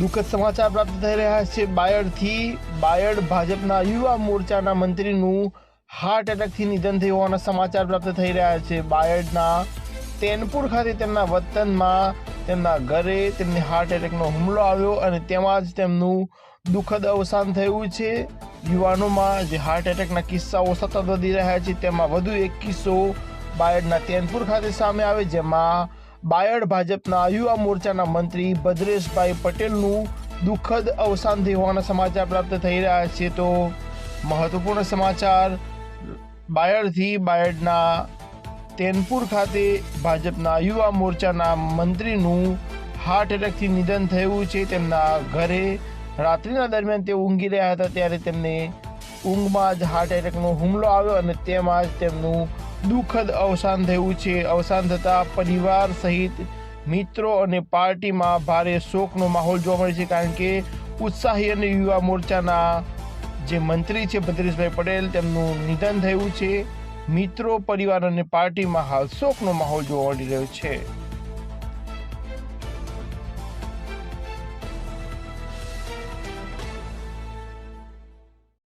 દુઃખદ સમાચાર પ્રાપ્ત થઈ રહ્યા છે. બાયડથી બાયડ ભાજપના યુવા મોરચાના મંત્રીનું હાર્ટ એટેકથી નિધન થયું હોવાના સમાચાર પ્રાપ્ત થઈ રહ્યા છે. બાયડના તેનપુર ખાતે તેમના વતનમાં તેમના ઘરે તેમને હાર્ટ એટેકનો હુમલો આવ્યો અને તેમાં જ તેમનું દુઃખદ અવસાન થયું છે. યુવાનોમાં જે હાર્ટ એટેકના કિસ્સાઓ સતત વધી રહ્યા છે તેમાં વધુ એક કિસ્સો બાયડના તેનપુર ખાતે સામે આવે, જેમાં બાયડ ભાજપના યુવા મોરચાના મંત્રી ભદ્રેશભાઈ પટેલનું દુઃખદ અવસાન થવાના સમાચાર પ્રાપ્ત થઈ રહ્યા છે. તો મહત્વપૂર્ણ સમાચાર, બાયડથી બાયડના તેનપુર ખાતે ભાજપના યુવા મોરચાના મંત્રીનું હાર્ટ એટેકથી નિધન થયું છે. તેમના ઘરે રાત્રિના દરમિયાન તેઓ ઊંઘી રહ્યા હતા, ત્યારે તેમને ઊંઘમાં જ હાર્ટ એટેકનો હુમલો આવ્યો અને તેમાં જ તેમનું દુઃખદ અવસાન થયું છે. અવસાન થતાં પરિવાર સહિત મિત્રો અને પાર્ટીમાં ભારે શોકનો માહોલ જોવા મળે છે કારણ કે ઉત્સાહી અને યુવા મોરચાના જે મંત્રી છે ભદ્રેશભાઈ પટેલ, તેમનું નિધન થયું છે. મિત્રો, પરિવાર અને પાર્ટીમાં હાલ શોકનો માહોલ જોવા મળી રહ્યો છે.